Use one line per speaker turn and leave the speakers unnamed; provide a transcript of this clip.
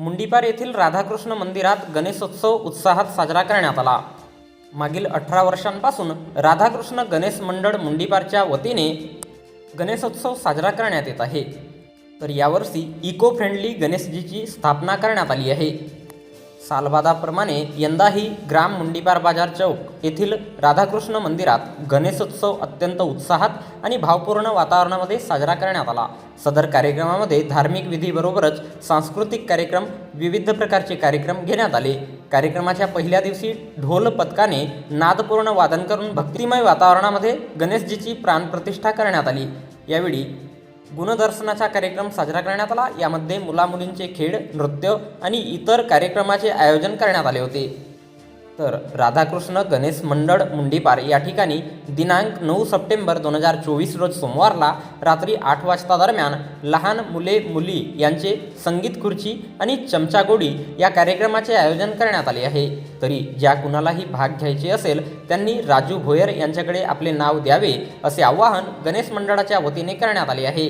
मुंडीपार येथील राधाकृष्ण मंदिरात गणेशोत्सव उत्साहात साजरा करण्यात आला. मागील अठरा वर्षांपासून राधाकृष्ण गणेश मंडळ मुंडीपारच्या वतीने गणेशोत्सव साजरा करण्यात येत आहे. तर यावर्षी इको फ्रेंडली गणेशजीची स्थापना करण्यात आली आहे. सालबादाप्रमाणे यंदाही ग्राम मुंडीपार बाजार चौक येथील राधाकृष्ण मंदिरात गणेशोत्सव अत्यंत उत्साहात आणि भावपूर्ण वातावरणामध्ये साजरा करण्यात आला. सदर कार्यक्रमामध्ये धार्मिक विधीबरोबरच सांस्कृतिक कार्यक्रम विविध प्रकारचे कार्यक्रम घेण्यात आले. कार्यक्रमाच्या पहिल्या दिवशी ढोल पथकाने नादपूर्ण वादन करून भक्तिमय वातावरणामध्ये गणेशजीची प्राणप्रतिष्ठा करण्यात आली. यावेळी गुणदर्शनाचा कार्यक्रम साजरा करण्यात आला. यामध्ये मुलामुलींचे खेळ नृत्य आणि इतर कार्यक्रमाचे आयोजन करण्यात आले होते. तर राधाकृष्ण गणेश मंडळ मुंडीपार या ठिकाणी दिनांक नऊ सप्टेंबर दोन हजार चोवीस रोज सोमवारला रात्री आठ वाजता दरम्यान लहान मुले मुली यांचे संगीत खुर्ची आणि चमचागोडी या कार्यक्रमाचे आयोजन करण्यात आले आहे. तरी ज्या कुणालाही भाग घ्यायचे असेल त्यांनी राजू भोयर यांच्याकडे आपले नाव द्यावे असे आवाहन गणेश मंडळाच्या वतीने करण्यात आले आहे.